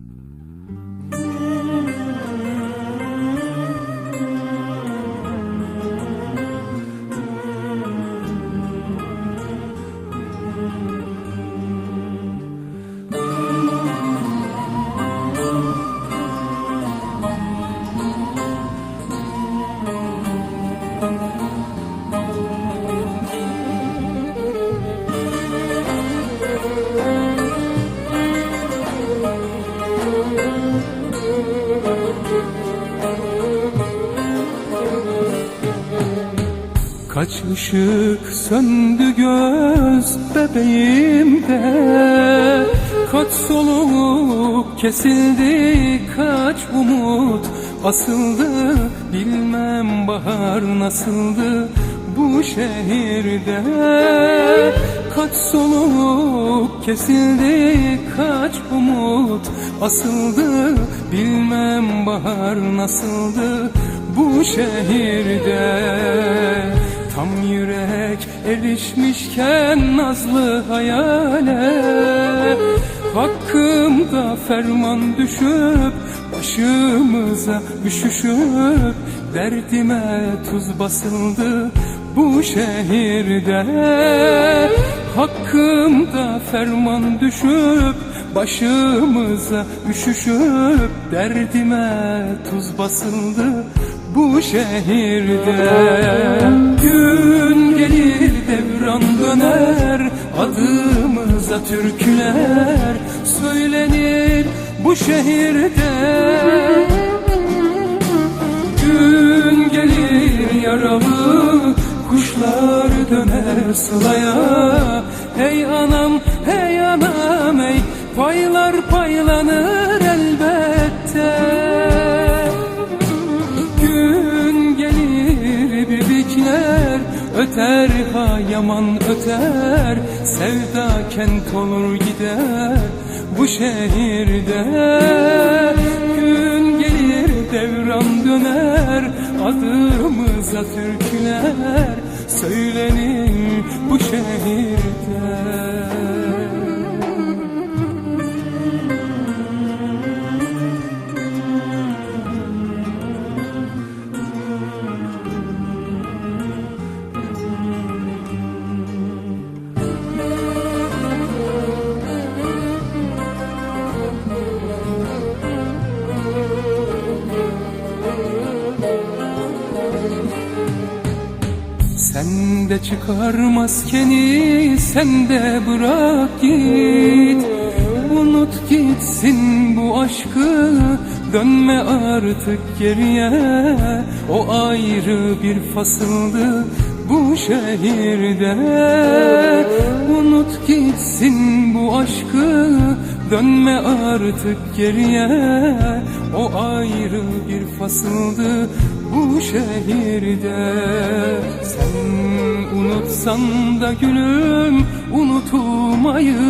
Mm-hmm. Kaç ışık söndü göz bebeğimde? Kaç soluk kesildi kaç umut asıldı? Bilmem bahar nasıldı bu şehirde. Kaç soluk kesildi kaç umut asıldı? Bilmem bahar nasıldı bu şehirde Tam yürek erişmişken nazlı hayale. Hakkımda ferman düşüp Başımıza üşüşüp Derdime tuz basıldı bu şehirde. Hakkımda ferman düşüp Başımıza üşüşüp Derdime tuz basıldı bu şehirde. Gün gelir devran döner Adımıza türküler söylenir bu şehirde. Gün gelir yaralı kuşlar döner sılaya Hey anam hey anam hey paylar paylanır öter ha yaman öter. Sevda kent olur gider bu şehirde. Gün gelir devran döner adımıza türküler Söylenir bu şehirde Sen de çıkar maskeni sen de bırak git. Unut gitsin bu aşkı dönme artık geriye. O ayrı bir fasıldı bu şehirde. Unut gitsin bu aşkı dönme artık geriye. O ayrı bir fasıldı bu şehirde. Sen unutsan da gülüm unutulmayız.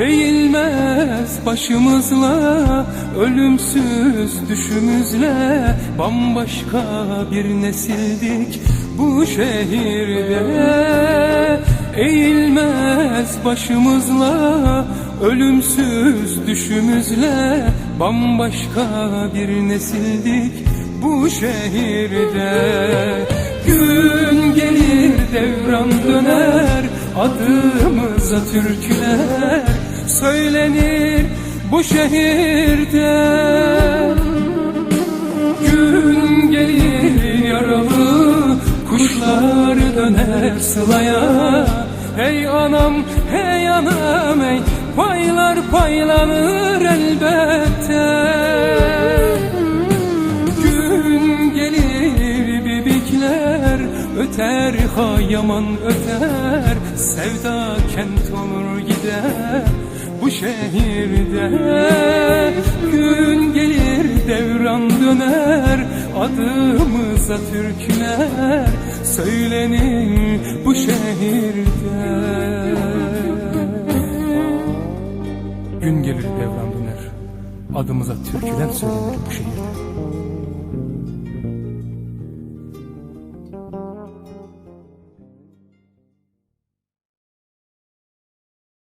Eğilmez başımızla ölümsüz düşümüzle. Bambaşka bir nesildik bu şehirde. Eğilmez başımızla ölümsüz düşümüzle. Bambaşka bir nesildik bu şehirde. Gün gelir devran döner adımıza türküler. Söylenir bu şehirde sılaya. Hey anam hey anam hey. Paylar paylanır elbette. Gün gelir bibikler öter ha öter. Sevda kent olur gider bu şehirde. Gün gelir devran döner adımıza türküler. Söylenir şehirde Gün gelir devran döner. Adımıza türküler söylenir bu şehirde